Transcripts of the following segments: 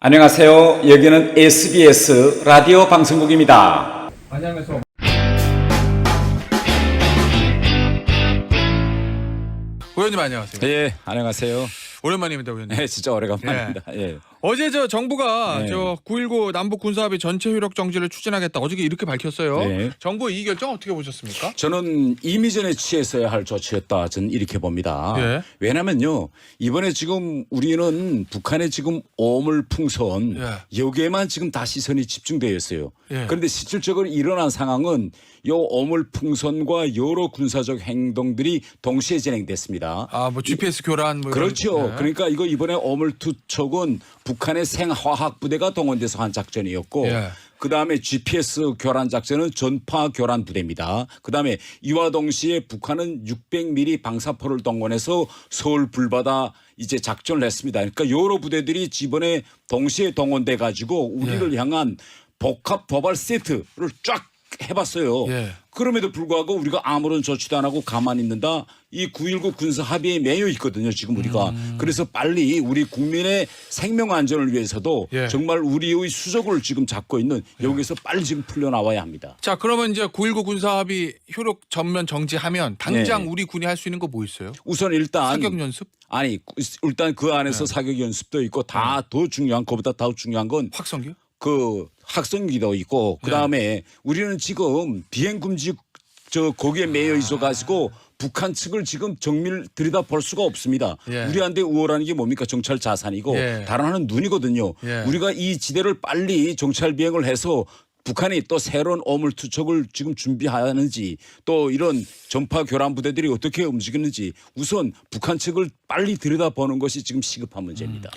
안녕하세요. 여기는 SBS 라디오 방송국입니다. 안양에서 의원님 안녕하세요. 예, 안녕하세요. 오랜만입니다, 의원님. 네, 진짜 오래간만입니다. 예. 어제 저 정부가 네. 저 9.19 남북 군사합의 전체 효력 정지를 추진하겠다. 어저께 이렇게 밝혔어요. 네. 정부 이 결정 어떻게 보셨습니까? 저는 이미 전에 취했어야 할 조치였다. 저는 이렇게 봅니다. 예. 왜냐면요. 이번에 지금 우리는 북한의 지금 오물풍선 예. 여기에만 지금 다 시선이 집중되어 있어요. 예. 그런데 실질적으로 일어난 상황은 요 오물풍선과 여러 군사적 행동들이 동시에 진행됐습니다. 아, 뭐 GPS 교란 뭐 이런- 그렇죠. 네. 그러니까 이거 이번에 어물투척은 북한의 생화학 부대가 동원돼서 한 작전이었고 예. 그다음에 GPS 교란 작전은 전파 교란 부대입니다. 그다음에 이와 동시에 북한은 600mm 방사포를 동원해서 서울 불바다 이제 작전을 했습니다. 그러니까 여러 부대들이 이번에 동시에 동원돼 가지고 우리를 예. 향한 복합 도발 세트를 쫙 해봤어요. 예. 그럼에도 불구하고 우리가 아무런 조치도 안 하고 가만히 있는다. 이 9.19 군사 합의에 매여 있거든요. 지금 우리가. 음. 그래서 빨리 우리 국민의 생명 안전을 위해서도 예. 정말 우리의 수족을 지금 잡고 있는 여기서 빨리 지금 풀려나와야 합니다. 자, 그러면 이제 9.19 군사 합의 효력 전면 정지하면 당장 네. 우리 군이 할 수 있는 거 뭐 있어요? 우선 일단 사격 연습? 아니 일단 그 안에서 네. 사격 연습도 있고 다 더 중요한 것보다 더 중요한 건 확성기요? 그 학생기도 있고 네. 그다음에 우리는 지금 비행 금지 저 거기에 매여 있어 가지고 북한 측을 지금 정밀 들여다 볼 수가 없습니다. 예. 우리한테 우월하는 게 뭡니까 정찰 자산이고 예. 다른 하나는 눈이거든요. 예. 우리가 이 지대를 빨리 정찰 비행을 해서 북한이 또 새로운 어물 투척을 지금 준비하는지 또 이런 전파 교란 부대들이 어떻게 움직이는지 우선 북한 측을 빨리 들여다보는 것이 지금 시급한 문제입니다.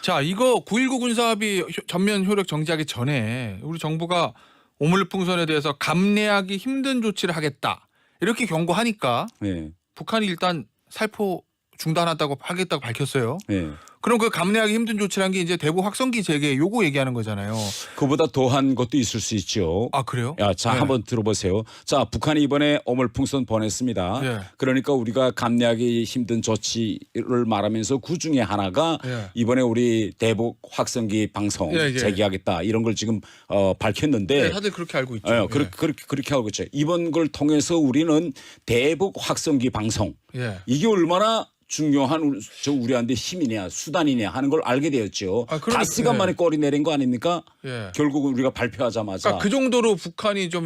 자, 이거 9.19 군사합의 효- 전면 효력 정지하기 전에 우리 정부가 오물풍선에 대해서 감내하기 힘든 조치를 하겠다. 이렇게 경고하니까 네. 북한이 일단 살포 중단한다고 하겠다고 밝혔어요. 네. 그럼 그 감내하기 힘든 조치란 게 이제 대북 확성기 재개 요거 얘기하는 거잖아요. 그보다 더한 것도 있을 수 있죠. 아 그래요? 야, 자 네. 한번 들어보세요. 자, 북한이 이번에 어물풍선 보냈습니다. 예. 그러니까 우리가 감내하기 힘든 조치를 말하면서 그 중에 하나가 예. 이번에 우리 대북 확성기 방송 예, 예. 재개하겠다 이런 걸 지금 어, 밝혔는데 네, 다들 그렇게 알고 있죠. 예, 그렇게, 그렇게 그렇게 하고 있죠. 이번 걸 통해서 우리는 대북 확성기 방송 예. 이게 얼마나 중요한 우리- 저 우리한테 힘이냐 수 단이냐 하는 걸 알게 되었죠. 아, 그러니까- 다시간 만에 예. 꼬리 내린 거 아닙니까? 예. 결국은 우리가 발표하자마자 그러니까 그 정도로 북한이 좀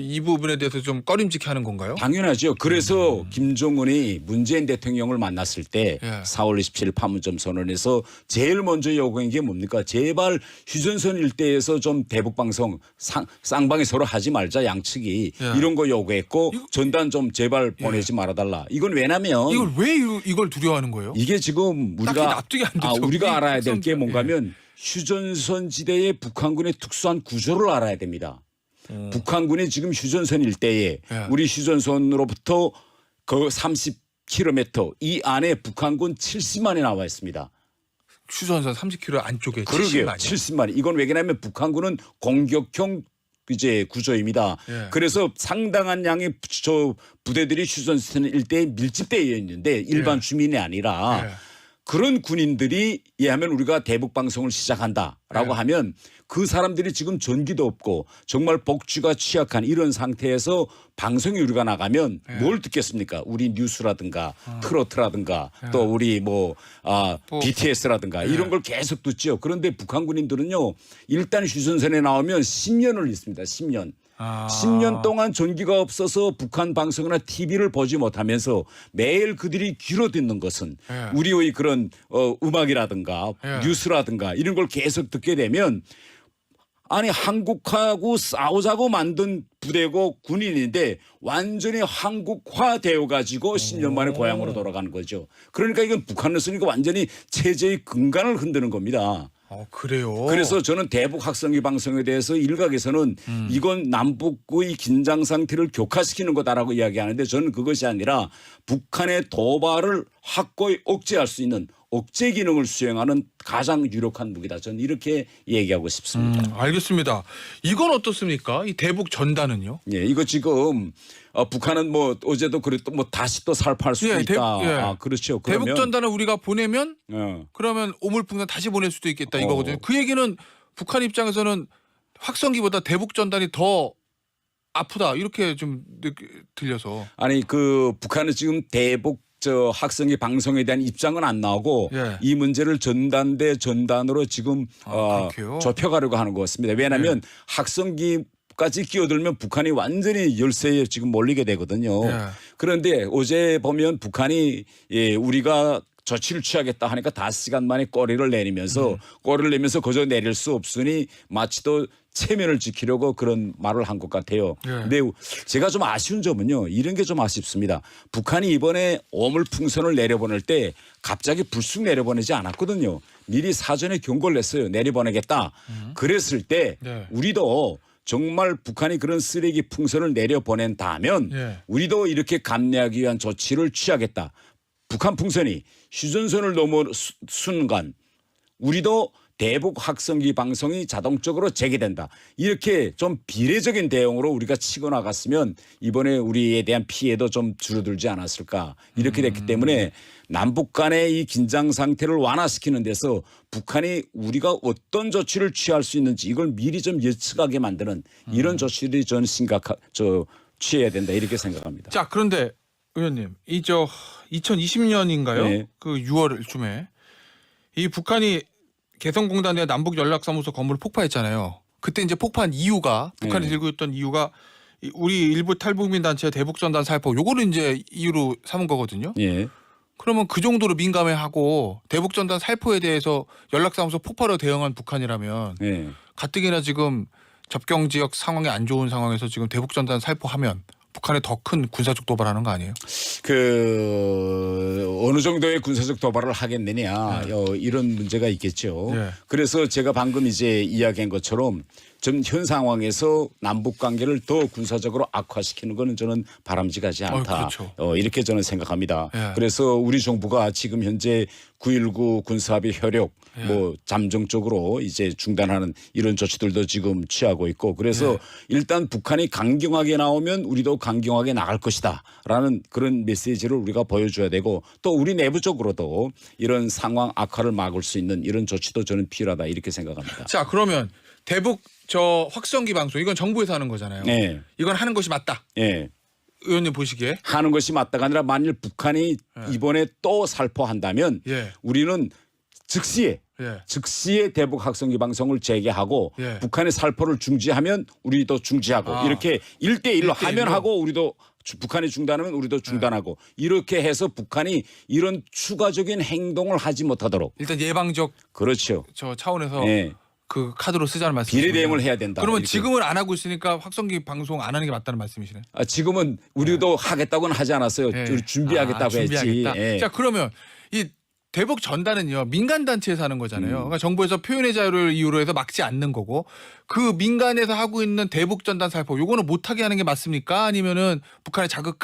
이 부분에 대해서 좀 꺼림직해 하는 건가요? 당연하죠. 그래서 김정은이 문재인 대통령을 만났을 때 음. 예. 4월 27일 판문점 선언에서 제일 먼저 요구한 게 뭡니까? 제발 휴전선 일대에서 좀 대북 방송 상- 쌍방에 서로 하지 말자 양측이 예. 이런 거 요구했고 전단 좀 제발 보내지 말아달라. 이건 왜냐면 이걸 왜 이- 이걸 두려워하는 거예요? 이게 지금 딱히 우리가 납득이 안 되죠. 아, 우리가 알아야 될 게. 뭔가면 휴전선 지대의 북한군의 특수한 구조를 알아야 됩니다. 어. 북한군이 지금 휴전선 일대에 예. 우리 휴전선으로부터 그 30km 이 안에 북한군 70만이 나와 있습니다. 휴전선 30km 안쪽에 그러게요. 70만이요. 70만. 이건 왜냐하면 북한군은 공격형 이제 구조입니다. 예. 그래서 상당한 양의 저 부대들이 휴전선 일대에 밀집되어 있는데 일반 예. 주민이 아니라 예. 그런 군인들이 예하면 우리가 대북 방송을 시작한다라고 네. 하면 그 사람들이 지금 전기도 없고 정말 복지가 취약한 이런 상태에서 방송이 우리가 나가면 네. 뭘 듣겠습니까? 우리 뉴스라든가 트로트라든가 또 우리 뭐, 아, 뭐, BTS라든가 네. 이런 걸 계속 듣죠. 그런데 북한 군인들은요 일단 휴전선에 나오면 10년을 있습니다. 10년. 아. 10년 동안 전기가 없어서 북한 방송이나 TV를 보지 못하면서 매일 그들이 귀로 듣는 것은 예. 우리의 그런 어, 음악이라든가 예. 뉴스라든가 이런 걸 계속 듣게 되면 아니 한국하고 싸우자고 만든 부대고 군인인데 완전히 한국화 되어 가지고 10년 만에 고향으로 돌아가는 거죠. 그러니까 이건 북한으로서니까 완전히 체제의 근간을 흔드는 겁니다. 어, 그래요. 그래서 저는 대북 학성기 방송에 대해서 일각에서는 음. 이건 남북의 긴장 상태를 격화시키는 거다라고 이야기하는데 저는 그것이 아니라 북한의 도발을 확고히 억제할 수 있는 억제 기능을 수행하는 가장 유력한 무기다. 저는 이렇게 얘기하고 싶습니다. 음, 알겠습니다. 이건 어떻습니까? 이 대북 전단은요? 예, 이거 지금 어, 북한은 뭐 어제도 그랬또 뭐 다시 또 살포할 수도 예, 대- 있다. 예. 아, 그렇죠. 그러면 대북 전단을 우리가 보내면 어, 그러면 오물풍선 다시 보낼 수도 있겠다 어. 이거거든요. 그 얘기는 북한 입장에서는 확성기보다 대북 전단이 더 아프다 이렇게 좀 들려서 아니 그 북한은 지금 대북 저 학생의 방송에 대한 입장은 안 나오고 예. 이 문제를 전단 대 전단으로 지금 아, 어, 그렇게요? 좁혀가려고 하는 것 같습니다. 왜냐하면 네. 학생기까지 끼어들면 북한이 완전히 열세에 지금 몰리게 되거든요. 예. 그런데 어제 보면 북한이 예, 우리가 조치를 취하겠다 하니까 다섯 시간 만에 꼬리를 내리면서 음. 꼬리를 내면서 거저 내릴 수 없으니 마치 또 체면을 지키려고 그런 말을 한 것 같아요. 예. 근데 제가 좀 아쉬운 점은요. 이런 게 좀 아쉽습니다. 북한이 이번에 오물풍선을 내려보낼 때 갑자기 불쑥 내려보내지 않았거든요. 미리 사전에 경고를 냈어요. 내려보내겠다. 그랬을 때 네. 우리도 정말 북한이 그런 쓰레기 풍선을 내려보낸다면 예. 우리도 이렇게 감내하기 위한 조치를 취하겠다. 북한 풍선이 휴전선을 넘어 수- 순간 우리도 대북 확성기 방송이 자동적으로 재개된다. 이렇게 좀 비례적인 대응으로 우리가 치고 나갔으면 이번에 우리에 대한 피해도 좀 줄어들지 않았을까. 이렇게 됐기 때문에 남북 간의 이 긴장 상태를 완화시키는 데서 북한이 우리가 어떤 조치를 취할 수 있는지 이걸 미리 좀 예측하게 만드는 이런 조치들이 저는 심각하 저 취해야 된다 이렇게 생각합니다. 자 그런데 의원님 이 저 2020년인가요? 네. 그 6월쯤에 이 북한이 개성공단의 남북 연락사무소 건물 폭파했잖아요. 그때 이제 폭파한 이유가 북한이 네. 들고 있던 이유가 이 우리 일부 탈북민 단체 대북 전단 살포 요거를 이제 이유로 삼은 거거든요. 예. 그러면 그 정도로 민감해하고 대북 전단 살포에 대해서 연락사무소 폭파로 대응한 북한이라면 예. 가뜩이나 지금 접경 지역 상황이 안 좋은 상황에서 지금 대북 전단 살포하면 북한에 더 큰 군사적 도발하는 거 아니에요? 그 어느 정도의 군사적 도발을 하겠느냐 어, 이런 문제가 있겠죠. 네. 그래서 제가 방금 이제 이야기한 것처럼 좀현 상황에서 남북 관계를 더 군사적으로 악화시키는 것은 저는 바람직하지 않다. 어, 그렇죠. 어, 이렇게 저는 생각합니다. 예. 그래서 우리 정부가 지금 현재 9.19 군사합의 효력 예. 뭐 잠정적으로 이제 중단하는 이런 조치들도 지금 취하고 있고 그래서 예. 일단 북한이 강경하게 나오면 우리도 강경하게 나갈 것이다라는 그런 메시지를 우리가 보여줘야 되고 또 우리 내부적으로도 이런 상황 악화를 막을 수 있는 이런 조치도 저는 필요하다 이렇게 생각합니다. 자 그러면 대북 저 확성기 방송 이건 정부에서 하는 거잖아요. 네, 이건 하는 것이 맞다. 예. 의원님 보시기에 하는 것이 맞다가 아니라 만일 북한이 이번에 또 살포한다면 예. 우리는 즉시에 예. 즉시에 대북 학성기 방송을 재개하고 예. 북한의 살포를 중지하면 우리도 중지하고 아. 이렇게 일대일로 일대일로? 하면 하고 우리도 주- 북한이 중단하면 우리도 중단하고 이렇게 해서 북한이 이런 추가적인 행동을 하지 못하도록 일단 예방적 그렇죠. 저 차원에서 예. 그 카드로 쓰자는 말씀이시죠. 비례 대응을 해야 된다. 그러면 이렇게. 지금은 안 하고 있으니까 확성기 방송 안 하는 게 맞다는 말씀이시네. 아, 지금은 우리도 하겠다고는 하지 않았어요. 예. 우리 준비하겠다고 아, 했지. 준비하겠다. 예. 자 그러면 이 대북 전단은요 민간 단체에서 하는 거잖아요. 음. 그러니까 정부에서 표현의 자유를 이유로 해서 막지 않는 거고 그 민간에서 하고 있는 대북 전단 살포 요거는 못하게 하는 게 맞습니까? 아니면은 북한에 자극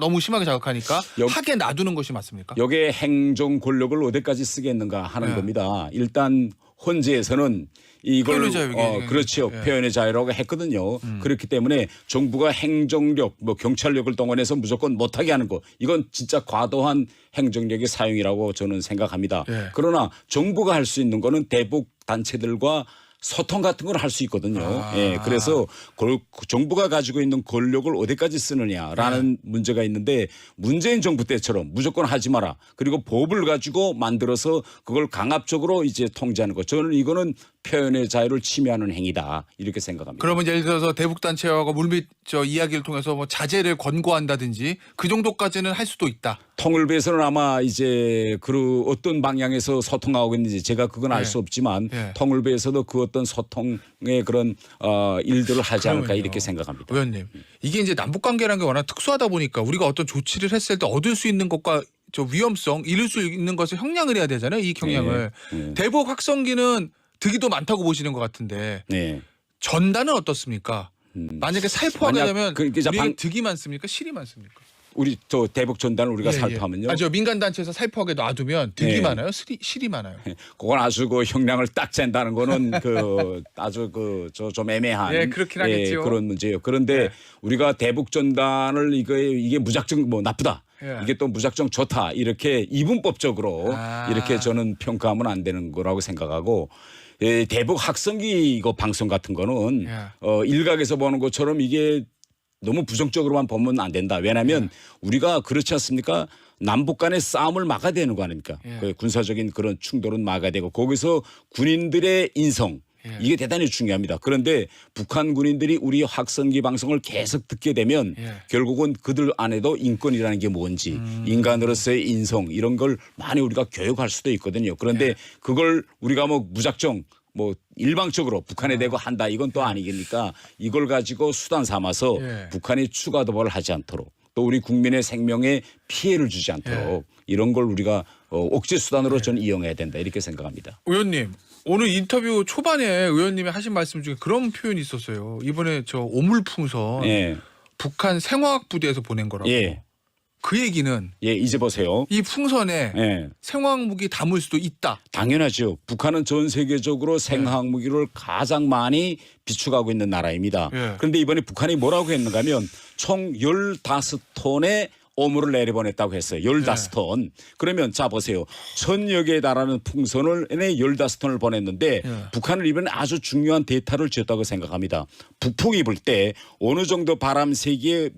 너무 심하게 자극하니까 여- 하게 놔두는 것이 맞습니까? 여기에 행정 권력을 어디까지 쓰겠는가 하는 네. 겁니다. 일단 헌재에서는 이걸 표현의 어, 그렇죠 예. 음. 표현의 자유라고 했거든요. 그렇기 때문에 정부가 행정력, 뭐 경찰력을 동원해서 무조건 못하게 하는 거 이건 진짜 과도한 행정력의 사용이라고 저는 생각합니다. 예. 그러나 정부가 할 수 있는 거는 대북 단체들과 소통 같은 걸 할 수 있거든요. 아. 예, 그래서 걸- 정부가 가지고 있는 권력을 어디까지 쓰느냐라는 네. 문제가 있는데 문재인 정부 때처럼 무조건 하지 마라. 그리고 법을 가지고 만들어서 그걸 강압적으로 이제 통제하는 것. 저는 이거는 표현의 자유를 침해하는 행위다. 이렇게 생각합니다. 그러면 예를 들어서 대북 단체와 물밑 저 이야기를 통해서 뭐 자제를 권고한다든지 그 정도까지는 할 수도 있다. 통일부에서는 아마 이제 그 어떤 방향에서 소통하고 있는지 제가 그건 알 네. 수 없지만 네. 통일부에서도 그 어떤 소통의 그런 어 일들을 하지 않을까 그러면요. 이렇게 생각합니다. 의원님 이게 이제 남북 관계라는 게 워낙 특수하다 보니까 우리가 어떤 조치를 했을 때 얻을 수 있는 것과 저 위험성 잃을 수 있는 것을 형량을 해야 되잖아요. 이 형량을 네. 대북 확성기는 득이도 많다고 보시는 것 같은데 네. 전단은 어떻습니까? 음. 만약에 살포하게 만약 되면 그- 그 자, 우리에게 방- 득이 많습니까? 실이 많습니까? 우리 저 대북 전단을 우리가 예, 예. 살펴하면요. 아, 저 민간 단체에서 살포하게 놔두면 득이 네. 많아요. 실이, 실이 많아요. 그건 아주 그 형량을 딱 잰다는 거는 그 아주 그 저 좀 애매한 예, 그렇긴 하겠죠. 그런 문제예요. 그런데 네. 우리가 대북 전단을 이게 이게 무작정 뭐 나쁘다. 예. 이게 또 무작정 좋다. 이렇게 이분법적으로 아. 이렇게 저는 평가하면 안 되는 거라고 생각하고 예, 대북 학성기 이거 방송 같은 거는 예. 어 일각에서 보는 것처럼 이게 너무 부정적으로만 보면 안 된다. 왜냐하면 네. 우리가 그렇지 않습니까? 남북 간의 싸움을 막아야 되는 거 아닙니까? 예. 그 군사적인 그런 충돌은 막아야 되고 거기서 군인들의 인성 예. 이게 대단히 중요합니다. 그런데 북한 군인들이 우리 확성기 방송을 계속 듣게 되면 예. 결국은 그들 안에도 인권이라는 게 뭔지 음. 인간으로서의 인성 이런 걸 많이 우리가 교육할 수도 있거든요. 그런데 예. 그걸 우리가 뭐 무작정 뭐 일방적으로 북한에 아. 대고 한다 이건 또 아니겠니까 이걸 가지고 수단 삼아서 예. 북한이 추가 도발을 하지 않도록 또 우리 국민의 생명에 피해를 주지 않도록 예. 이런 걸 우리가 어, 억제 수단으로 저는 이용해야 된다 이렇게 생각합니다. 의원님 오늘 인터뷰 초반에 의원님이 하신 말씀 중에 그런 표현이 있었어요. 이번에 저 오물풍선 예, 북한 생화학 부대에서 보낸 거라고. 예, 그 얘기는 예 이제 보세요. 이 풍선에 예. 생화학 무기 담을 수도 있다. 당연하죠. 북한은 전 세계적으로 생화학 무기를 가장 많이 비축하고 있는 나라입니다. 예. 그런데 이번에 북한이 뭐라고 했는가 하면 총 15톤의 오물을 내려보냈다고 했어요. 15톤. 그러면 자 보세요. 천여 개에 달하는 풍선을 내 15톤을 보냈는데 예. 북한은 이번에 아주 중요한 데이터를 쥐었다고 생각합니다. 북풍이 불 때 어느 정도 바람 세기에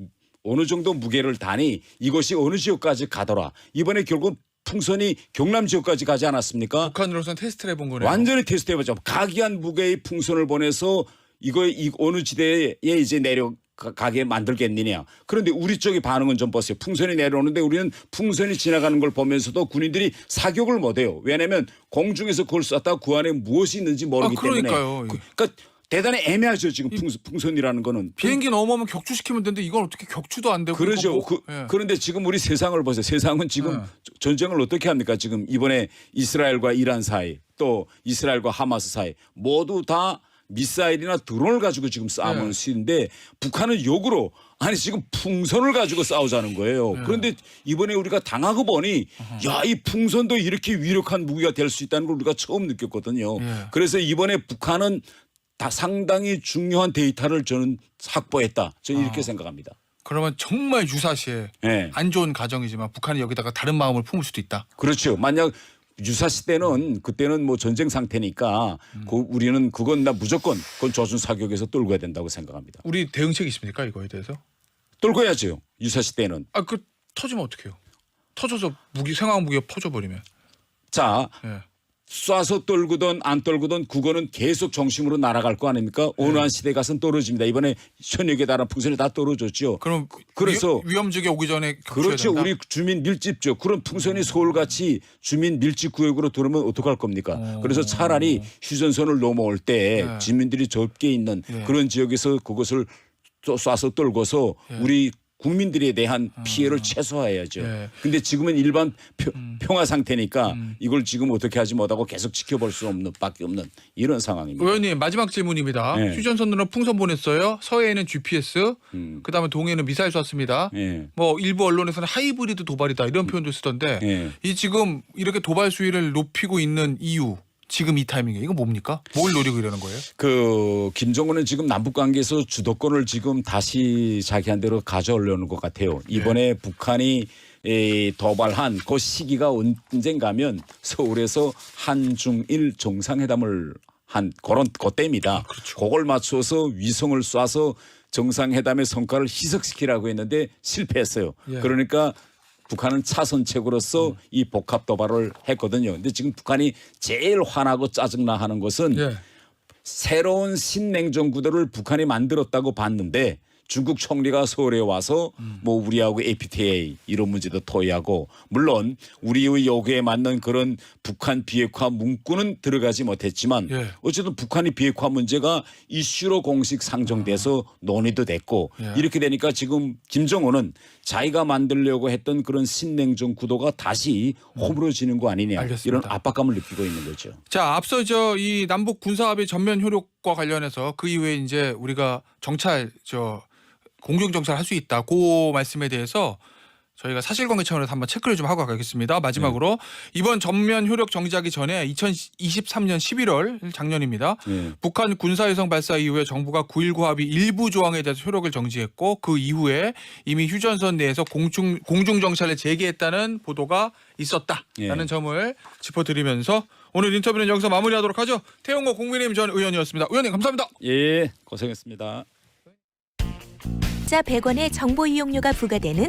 어느 정도 무게를 다니 이것이 어느 지역까지 가더라. 이번에 결국 풍선이 경남 지역까지 가지 않았습니까? 북한으로서는 테스트를 해본 거네요. 완전히 테스트 해보죠. 각이한 무게의 풍선을 보내서 이거 이 어느 지대에 이제 내려 가게 만들겠느냐. 그런데 우리 쪽의 반응은 좀 보세요. 풍선이 내려오는데 우리는 풍선이 지나가는 걸 보면서도 군인들이 사격을 못해요. 왜냐하면 공중에서 그걸 쐈다가 그 안에 무엇이 있는지 모르기 아, 그러니까요. 때문에. 그, 그러니까 대단히 애매하죠. 지금 풍, 풍선 이라는 거는. 비행기 넘어오면 격추시키면 되는데 이건 어떻게 격추도 안 되고 그러죠. 이거 그, 뭐- 예. 그런데 지금 우리 세상을 보세요. 세상은 지금 예. 전쟁을 어떻게 합니까? 지금 이번에 이스라엘과 이란 사이 또 이스라엘과 하마스 사이 모두 다 미사일이나 드론을 가지고 지금 싸우는 예. 시인데 북한은 역으로 아니 지금 풍선을 가지고 싸우자는 거예요. 예. 그런데 이번에 우리가 당하고 보니 야 이 풍선도 이렇게 위력한 무기가 될 수 있다는 걸 우리가 처음 느꼈거든요. 예. 그래서 이번에 북한은 다 상당히 중요한 데이터를 저는 확보했다. 저는 이렇게 아. 생각합니다. 그러면 정말 유사시에 예. 안 좋은 가정이지만 북한이 여기다가 다른 마음을 품을 수도 있다. 그렇죠. 만약 유사시 때는 그때는 뭐 전쟁 상태니까 그 우리는 그건 나 무조건 그건 조준 사격에서 떨궈야 된다고 생각합니다. 우리 대응책 있습니까 이거에 대해서? 떨궈야죠. 유사시 때는. 아 그 터지면 어떡해요? 터져서 무기 생화학 무기가 퍼져 버리면. 자 예. 쏴서 떨구든 안 떨구든 그거는 계속 정심으로 날아갈 거 아닙니까? 어느 한 시대 가서는 떨어집니다. 이번에 개 달한 풍선이 다 떨어졌죠. 그럼 그래서- 위, 험지에 오기 전에 그렇죠. 된다? 우리 주민 밀집죠. 그런 풍선이 서울같이 주민 밀집 구역으로 들어오면 어떡할 겁니까? 어. 그래서 차라리 휴전선을 넘어올 때 네. 주민들이 적게 있는 네. 그런 지역에서 그것을 또 쏴서 떨궈서 우리 국민들에 대한 피해를 최소화해야죠. 네. 근데 지금은 일반 표- 음. 평화 상태니까 이걸 지금 어떻게 하지 못하고 계속 지켜볼 수 없는 밖에 없는 이런 상황입니다. 의원님 마지막 질문입니다. 네. 휴전선으로 풍선 보냈어요. 서해에는 GPS, 음. 그다음에 동해는 미사일 쐈습니다. 예. 뭐 일부 언론에서는 하이브리드 도발이다 이런 표현도 쓰던데 예. 이 지금 이렇게 도발 수위를 높이고 있는 이유 지금 이 타이밍에 이거 뭡니까? 뭘 노리고 이러는 거예요? 그 김정은은 지금 남북 관계에서 주도권을 지금 다시 자기한테로 가져오려는 것 같아요. 이번에 북한이 에, 도발한 그 시기가 언젠가면 서울에서 한중일 정상회담을 한 그런 그때입니다. 그걸 맞춰서 위성을 쏴서 정상회담의 성과를 희석시키라고 했는데 실패했어요. 예. 그러니까 북한은 차선책으로서 이 복합 도발을 했거든요. 근데 지금 북한이 제일 화나고 짜증나 하는 것은 예. 새로운 신냉전 구도를 북한이 만들었다고 봤는데 중국 총리가 서울에 와서 뭐 우리하고 APTA 이런 문제도 토의하고 물론 우리의 요구에 맞는 그런 북한 비핵화 문구는 들어가지 못했지만 예. 어쨌든 북한이 비핵화 문제가 이슈로 공식 상정돼서 논의도 됐고 예. 이렇게 되니까 지금 김정은은 자기가 만들려고 했던 그런 신냉전 구도가 다시 허물어지는 거 아니냐 알겠습니다. 이런 압박감을 느끼고 있는 거죠. 자 앞서 저 이 남북 군사합의 전면 효력과 관련해서 그 이후에 이제 우리가 정찰 저 공중 정찰 할 수 있다. 그 말씀에 대해서 저희가 사실관계 차원에서 한번 체크를 좀 하고 가겠습니다. 마지막으로 이번 전면 효력 정지하기 전에 2023년 11월 작년입니다. 예. 북한 군사위성 발사 이후에 정부가 9.19 합의 일부 조항에 대해서 효력을 정지했고 그 이후에 이미 휴전선 내에서 공중 공중 정찰을 재개했다는 보도가 있었다라는 예. 점을 짚어드리면서 오늘 인터뷰는 여기서 마무리하도록 하죠. 태용호 국민의힘 전 의원이었습니다. 의원님 감사합니다. 예, 고생했습니다. 자 100원의 정보 이용료가 부과되는